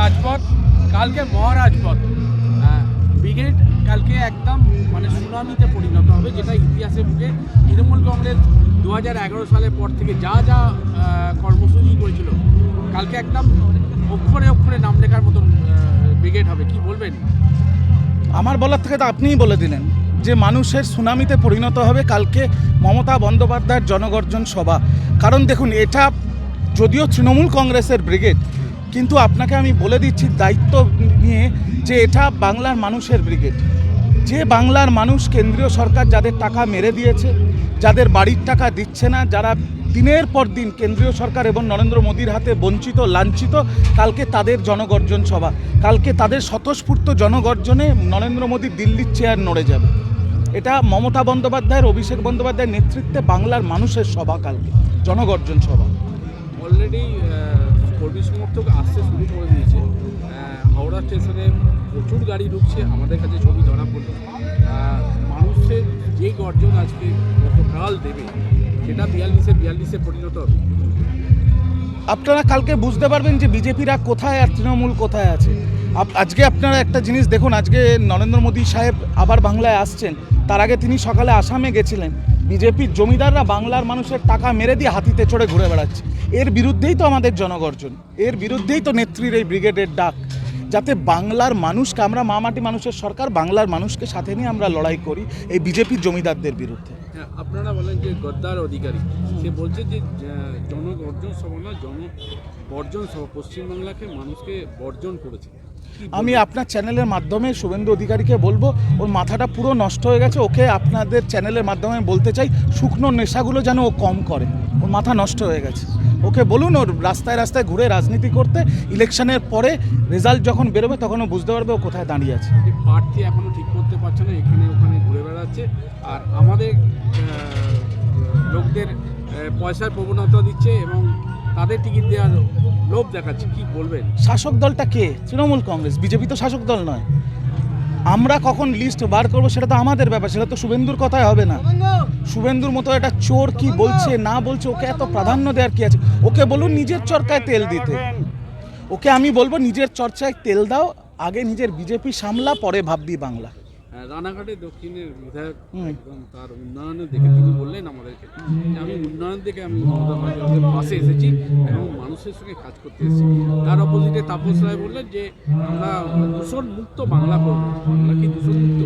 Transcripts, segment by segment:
রাজপথ কালকে মহারাজপথ। আহ, ব্রিগেড কালকে একদম মানে সুনামিতে পরিণত হবে যেটা ইতিহাসে বুকে। তৃণমূল কংগ্রেস দু সালের পর থেকে যা যা কর্মসূচি করেছিল কালকে একদম অক্ষরে অক্ষরে নাম লেখার মতন ব্রিগেড হবে। কি বলবেন? আমার বলার থেকে তো আপনিই বলে দিলেন যে মানুষের সুনামিতে পরিণত হবে কালকে মমতা বন্দ্যোপাধ্যায়ের জনগর্জন সভা। কারণ দেখুন এটা যদিও তৃণমূল কংগ্রেসের ব্রিগেড কিন্তু আপনাকে আমি বলে দিচ্ছি দায়িত্ব নিয়ে যে এটা বাংলার মানুষের ব্রিগেড। যে বাংলার মানুষ কেন্দ্রীয় সরকার যাদের টাকা মেরে দিয়েছে, যাদের বাড়ির টাকা দিচ্ছে না, যারা দিনের পর দিন কেন্দ্রীয় সরকার এবং নরেন্দ্র মোদীর হাতে বঞ্চিত, লাঞ্ছিত, কালকে তাদের জনগর্জন সভা। কালকে তাদের স্বতঃস্ফূর্ত জনগর্জনে নরেন্দ্র মোদী দিল্লির চেয়ার নড়ে যাবে। এটা মমতা বন্দ্যোপাধ্যায়ের, অভিষেক বন্দ্যোপাধ্যায়ের নেতৃত্বে বাংলার মানুষের সভা কালকে, জনগর্জন সভা। অলরেডি কর্মী সমর্থক শুরু করে দিয়েছে। হাওড়া স্টেশনে প্রচুর গাড়ি ঢুকছে, আমাদের কাছে ছবি ধরা পড়ল। মানুষের যে গর্জন আজকে গতকাল দেবে, সেটা বিয়াল্লিশে বিয়াল্লিশে পরিণত হবে। আপনারা কালকে বুঝতে পারবেন যে বিজেপিরা কোথায় আর তৃণমূল কোথায় আছে। আজকে আপনারা একটা জিনিস দেখুন, আজকে নরেন্দ্র মোদী সাহেব আবার বাংলায় আসছেন। তার আগে তিনি সকালে আসামে গেছিলেন। বিজেপির জমিদাররা বাংলার মানুষের টাকা মেরে দিয়ে হাতিতে চড়ে ঘুরে বেড়াচ্ছে। এর বিরুদ্ধেই তো আমাদের জনগর্জন এর বিরুদ্ধেই তো নেত্রীর এই ব্রিগেডের ডাক। যাতে বাংলার মানুষকে আমরা মামাটি মানুষের সরকার বাংলার মানুষকে সাথে নিয়ে আমরা লড়াই করি এই বিজেপির জমিদারদের বিরুদ্ধে। হ্যাঁ আপনারা বলেন যে গদ্দার অধিকারী সে বলছে যে জনগর্জন সভা না জন বর্জন সভা পশ্চিমবাংলাকে মানুষকে বর্জন করেছে। আমি আপনার চ্যানেলের মাধ্যমে শুভেন্দু অধিকারীকে বলব ওর মাথাটা পুরো নষ্ট হয়ে গেছে ওকে আপনাদের চ্যানেলের মাধ্যমে বলতে চাই শুকনো নেশাগুলো যেন ও কম করে ওর মাথা নষ্ট হয়ে গেছে। ওকে বলুন ওর রাস্তায় রাস্তায় ঘুরে রাজনীতি করতে ইলেকশনের পরে রেজাল্ট যখন বেরোবে তখন ও বুঝতে পারবে ও কোথায় দাঁড়িয়ে আছে। প্রার্থী এখনও ঠিক করতে পারছে না এখানে ওখানে ঘুরে বেড়াচ্ছে। আর আমাদের লোকদের পয়সার প্রবণতা দিচ্ছে এবং তাদের টিকিট দেওয়ার লোভ দেখাচ্ছে। কি বলবেন? শাসক দলটা কে? তৃণমূল কংগ্রেস। বিজেপি তো শাসক দল নয়। আমরা কখন লিস্ট বার করব সেটা তো আমাদের ব্যাপার সেটা তো শুভেন্দুর কথাই হবে না। শুভেন্দুর মতো একটা চোর কি বলছে না বলছে ওকে এত প্রাধান্য দেওয়ার কি আছে? ওকে বলুন নিজের চর্চায় তেল দিতে। ওকে আমি বলব নিজের চর্চায় তেল দাও আগে নিজের বিজেপি সামলা পরে ভাববি বাংলা। আহ, রানাঘাটের দক্ষিণের বিধায়ক একদম তার উন্নয়নের দেখে তিনি বললেন আমাদেরকে। যে আমি উন্নয়ন দেখে আমি মমতা বন্দ্যোপাধ্যায়ের পাশে এসেছি এবং মানুষের সঙ্গে কাজ করতে এসেছি। তার অপোজিটে তাপস রায় বললেন যে আমরা দূষণ মুক্ত বাংলা করব। বাংলা কি দূষণ মুক্ত?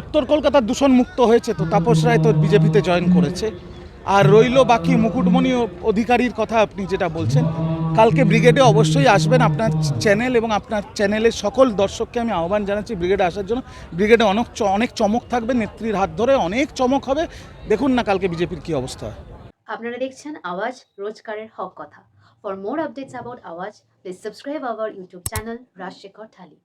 উত্তর কলকাতার দূষণ মুক্ত হয়েছে তো তাপস রায় তো বিজেপিতে জয়েন করেছে। আর রইল বাকি মুকুটমণি অধিকারীর কথা আপনি যেটা বলছেন। কালকে ব্রিগেডে অবশ্যই আসবেন আপনার চ্যানেল এবং আপনার চ্যানেলের সকল দর্শককে আমি আহ্বান জানাচ্ছি ব্রিগেডে আসার জন্য। ব্রিগেডে অনেক অনেক চমক থাকবে, নেত্রীর হাত ধরে অনেক চমক হবে। দেখুন না কালকে বিজেপির কী অবস্থা। আপনারা দেখছেন আওয়াজ রোজকারের হক কথা। For more updates about Awaaz please subscribe our YouTube channel Rajshekhar thali